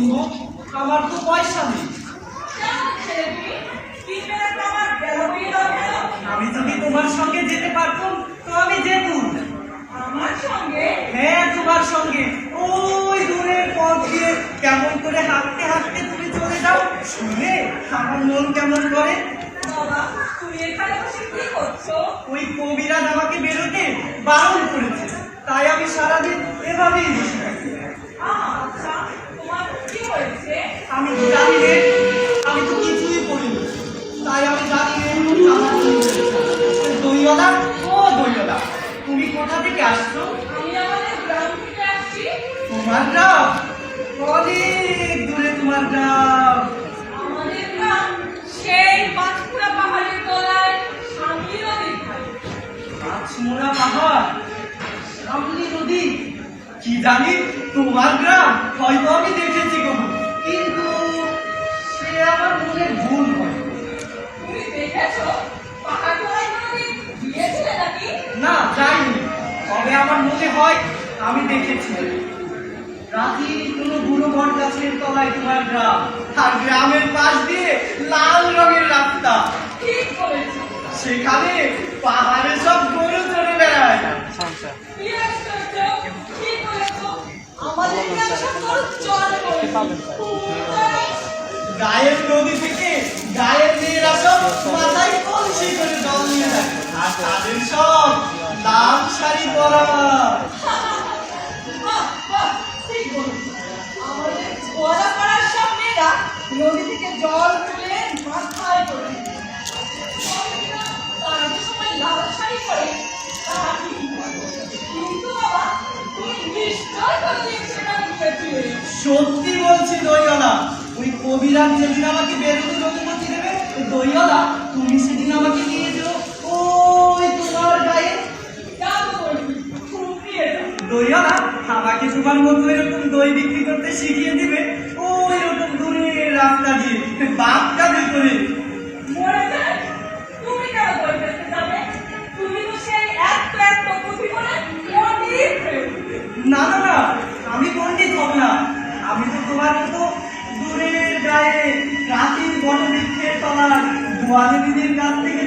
কিনবো আমার তো পয়সা নেই। আমি যদি তোমার সঙ্গে যেতে পারতাম তো আমি যেতুম আমার সঙ্গে? হ্যাঁ তোমার সঙ্গে। ওই দূরের পথ দিয়ে কেমন করে হাঁটতে হাঁটতে তুমি চলে যাও শুনে আমার মন কেমন করে? ওই কবিরাজ আমাকে বেরোতে বারণ করেছে। তাই আমি সারাদিন এভাবেই বসে আচমোড়া পাহাড় সামনে নদী কি জানি তোমার গ্রাম হয়তো আমি দেখেছি কবু কিন্তু সে আমার মনে ভুল হয়। তুমি দেখেছ? না যাইনি। তবে আমার মনে হয় আমি দেখেছি। রাতি কোনো বুড়ো বট গাছের তলায় তোমার গ্রাম। আর গ্রামের পাশ দিয়ে লাল রঙের রাস্তা। ঠিক বলেছ। সেখানে পাহাড়ে সব গরু চড়ে বেড়ায় কি আশ্চর্য ঠিক বলেছ আমাদের গ্রাম সব গরু চড়ে গায়ের নদী থেকে গায়ের মেয়েরা সব মাথায় কলসি করে জল নিয়ে যায়। আর তাদের সব লাল শাড়ি পরা। আমাদের মেয়েরা নদী থেকে জল তুলে মাথায় করে তুমি নিশ্চয় সেখানে গিয়েছিলে সত্যি বলছি দইওয়ালা, ওই কবিরাজ যেদিন আমাকে বেরোতে অনুমতি দেবে দইওয়ালা তুমি সেদিন আমাকে নিয়ে যেও। ওই তোমার গায়ে। বলছি দইওয়ালা, আমাকে তোমার মতো এরকম দই বিক্রি করতে শিখিয়ে দিবে। গোয়ালে দিদির কাছ থেকে